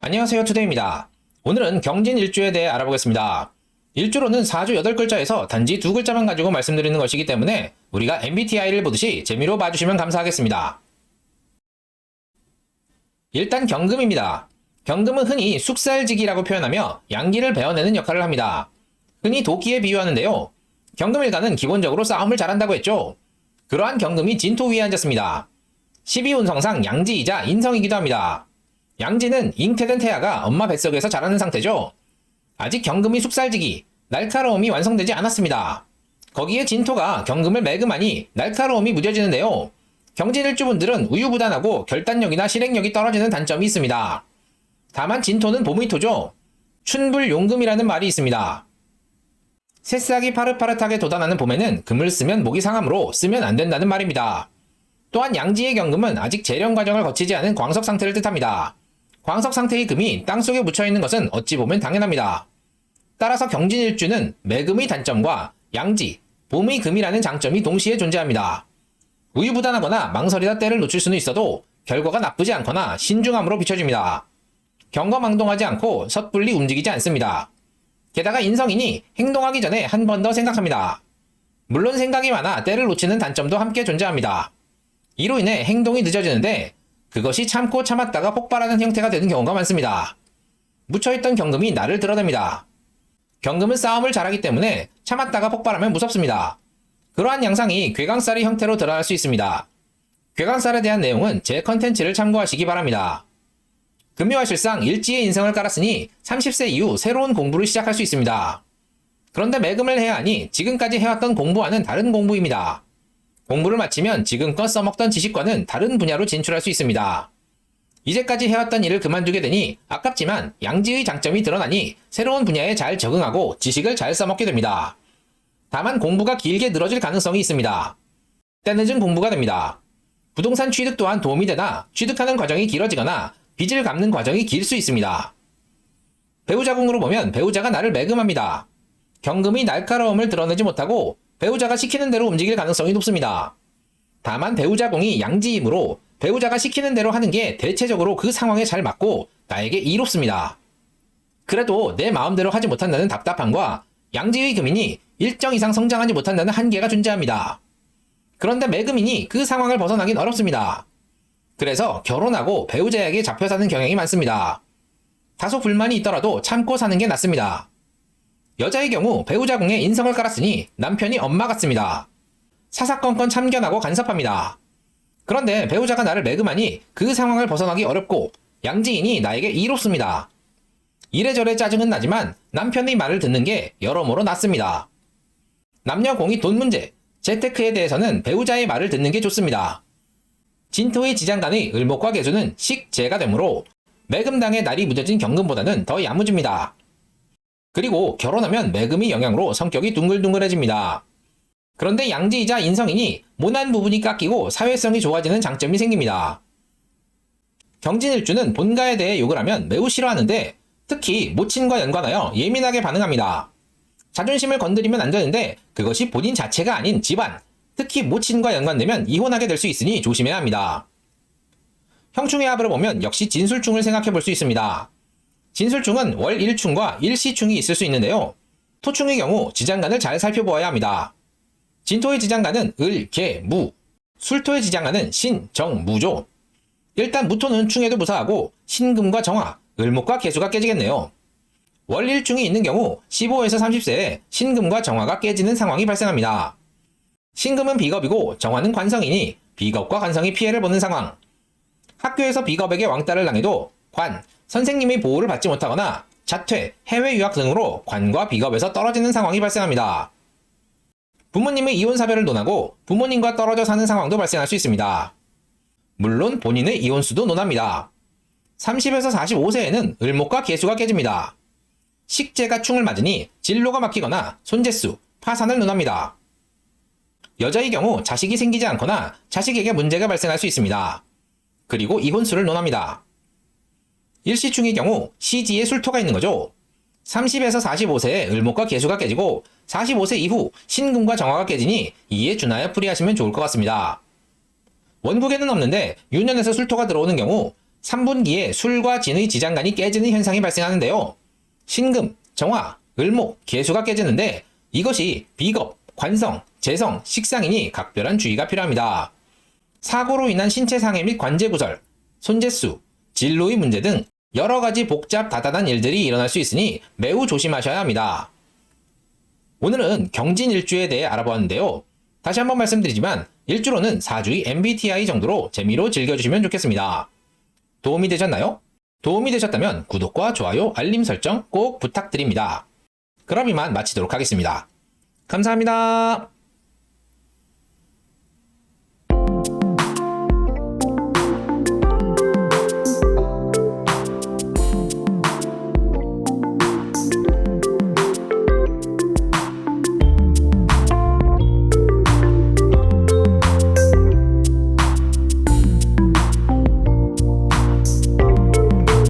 안녕하세요 투데이입니다. 오늘은 경진 일주에 대해 알아보겠습니다. 일주로는 4주 8글자에서 단지 두 글자만 가지고 말씀드리는 것이기 때문에 우리가 MBTI를 보듯이 재미로 봐주시면 감사하겠습니다. 일단 경금입니다. 경금은 흔히 숙살지기라고 표현하며 양기를 베어내는 역할을 합니다. 흔히 도끼에 비유하는데요. 경금일가는 기본적으로 싸움을 잘한다고 했죠. 그러한 경금이 진토 위에 앉았습니다. 12운성상 양지이자 인성이기도 합니다. 양지는 잉태된 태아가 엄마 뱃속에서 자라는 상태죠. 아직 경금이 숙살지기, 날카로움이 완성되지 않았습니다. 거기에 진토가 경금을 매금하니 날카로움이 무뎌지는데요. 경진일주분들은 우유부단하고 결단력이나 실행력이 떨어지는 단점이 있습니다. 다만 진토는 봄의 토죠. 춘불용금이라는 말이 있습니다. 새싹이 파릇파릇하게 돋아나는 봄에는 금을 쓰면 목이 상하므로 쓰면 안 된다는 말입니다. 또한 양지의 경금은 아직 재련 과정을 거치지 않은 광석 상태를 뜻합니다. 광석 상태의 금이 땅속에 묻혀 있는 것은 어찌 보면 당연합니다. 따라서 경진일주는 매금의 단점과 양지, 봄의 금이라는 장점이 동시에 존재합니다. 우유부단하거나 망설이다 때를 놓칠 수는 있어도 결과가 나쁘지 않거나 신중함으로 비춰집니다. 경거망동하지 않고 섣불리 움직이지 않습니다. 게다가 인성이니 행동하기 전에 한 번 더 생각합니다. 물론 생각이 많아 때를 놓치는 단점도 함께 존재합니다. 이로 인해 행동이 늦어지는데 그것이 참고 참았다가 폭발하는 형태가 되는 경우가 많습니다. 묻혀있던 경금이 나를 드러냅니다. 경금은 싸움을 잘하기 때문에 참았다가 폭발하면 무섭습니다. 그러한 양상이 괴강살의 형태로 드러날 수 있습니다. 괴강살에 대한 내용은 제 컨텐츠를 참고하시기 바랍니다. 금요와 실상 일지의 인성을 깔았으니 30세 이후 새로운 공부를 시작할 수 있습니다. 그런데 매금을 해야 하니 지금까지 해왔던 공부와는 다른 공부입니다. 공부를 마치면 지금껏 써먹던 지식과는 다른 분야로 진출할 수 있습니다. 이제까지 해왔던 일을 그만두게 되니 아깝지만 양지의 장점이 드러나니 새로운 분야에 잘 적응하고 지식을 잘 써먹게 됩니다. 다만 공부가 길게 늘어질 가능성이 있습니다. 때늦은 공부가 됩니다. 부동산 취득 또한 도움이 되나 취득하는 과정이 길어지거나 빚을 갚는 과정이 길 수 있습니다. 배우자궁으로 보면 배우자가 나를 매금합니다. 경금이 날카로움을 드러내지 못하고 배우자가 시키는 대로 움직일 가능성이 높습니다. 다만 배우자궁이 양지이므로 배우자가 시키는 대로 하는 게 대체적으로 그 상황에 잘 맞고 나에게 이롭습니다. 그래도 내 마음대로 하지 못한다는 답답함과 양지의 금인이 일정 이상 성장하지 못한다는 한계가 존재합니다. 그런데 매금인이 그 상황을 벗어나긴 어렵습니다. 그래서 결혼하고 배우자에게 잡혀 사는 경향이 많습니다. 다소 불만이 있더라도 참고 사는 게 낫습니다. 여자의 경우 배우자궁에 인성을 깔았으니 남편이 엄마 같습니다. 사사건건 참견하고 간섭합니다. 그런데 배우자가 나를 매금하니 그 상황을 벗어나기 어렵고 양지인이 나에게 이롭습니다. 이래저래 짜증은 나지만 남편의 말을 듣는 게 여러모로 낫습니다. 남녀 공이 돈 문제, 재테크에 대해서는 배우자의 말을 듣는 게 좋습니다. 진토의 지장간의 을목과 개수는 식재가 되므로 매금당에 날이 무뎌진 경금보다는 더 야무집니다. 그리고 결혼하면 매금의 영향으로 성격이 둥글둥글해집니다. 그런데 양지이자 인성이니 모난 부분이 깎이고 사회성이 좋아지는 장점이 생깁니다. 경진일주는 본가에 대해 욕을 하면 매우 싫어하는데 특히 모친과 연관하여 예민하게 반응합니다. 자존심을 건드리면 안 되는데 그것이 본인 자체가 아닌 집안, 특히 모친과 연관되면 이혼하게 될 수 있으니 조심해야 합니다. 형충의 합을 보면 역시 진술충을 생각해 볼 수 있습니다. 진술충은 월 1충과 일시충이 있을 수 있는데요. 토충의 경우 지장간을 잘 살펴보아야 합니다. 진토의 지장간은 을, 개, 무, 술토의 지장간은 신, 정, 무죠. 일단 무토는 충에도 무사하고 신금과 정화, 을목과 개수가 깨지겠네요. 월 1충이 있는 경우 15에서 30세에 신금과 정화가 깨지는 상황이 발생합니다. 신금은 비겁이고 정화는 관성이니 비겁과 관성이 피해를 보는 상황. 학교에서 비겁에게 왕따를 당해도 관, 선생님의 보호를 받지 못하거나 자퇴, 해외 유학 등으로 관과 비겁에서 떨어지는 상황이 발생합니다. 부모님의 이혼 사별을 논하고 부모님과 떨어져 사는 상황도 발생할 수 있습니다. 물론 본인의 이혼수도 논합니다. 30에서 45세에는 을목과 개수가 깨집니다. 식재가 충을 맞으니 진로가 막히거나 손재수, 파산을 논합니다. 여자의 경우 자식이 생기지 않거나 자식에게 문제가 발생할 수 있습니다. 그리고 이혼수를 논합니다. 일시충의 경우 시지에 술토가 있는 거죠. 30에서 45세에 을목과 개수가 깨지고 45세 이후 신금과 정화가 깨지니 이에 준하여 풀이하시면 좋을 것 같습니다. 원국에는 없는데 유년에서 술토가 들어오는 경우 3분기에 술과 진의 지장간이 깨지는 현상이 발생하는데요. 신금, 정화, 을목, 개수가 깨지는데 이것이 비겁, 관성, 재성, 식상이니 각별한 주의가 필요합니다. 사고로 인한 신체 상해 및 관제 구설, 손재수, 진로의 문제 등 여러 가지 복잡 다단한 일들이 일어날 수 있으니 매우 조심하셔야 합니다. 오늘은 경진 일주에 대해 알아보았는데요. 다시 한번 말씀드리지만 일주로는 4주의 MBTI 정도로 재미로 즐겨주시면 좋겠습니다. 도움이 되셨나요? 도움이 되셨다면 구독과 좋아요, 알림 설정 꼭 부탁드립니다. 그럼 이만 마치도록 하겠습니다. 감사합니다.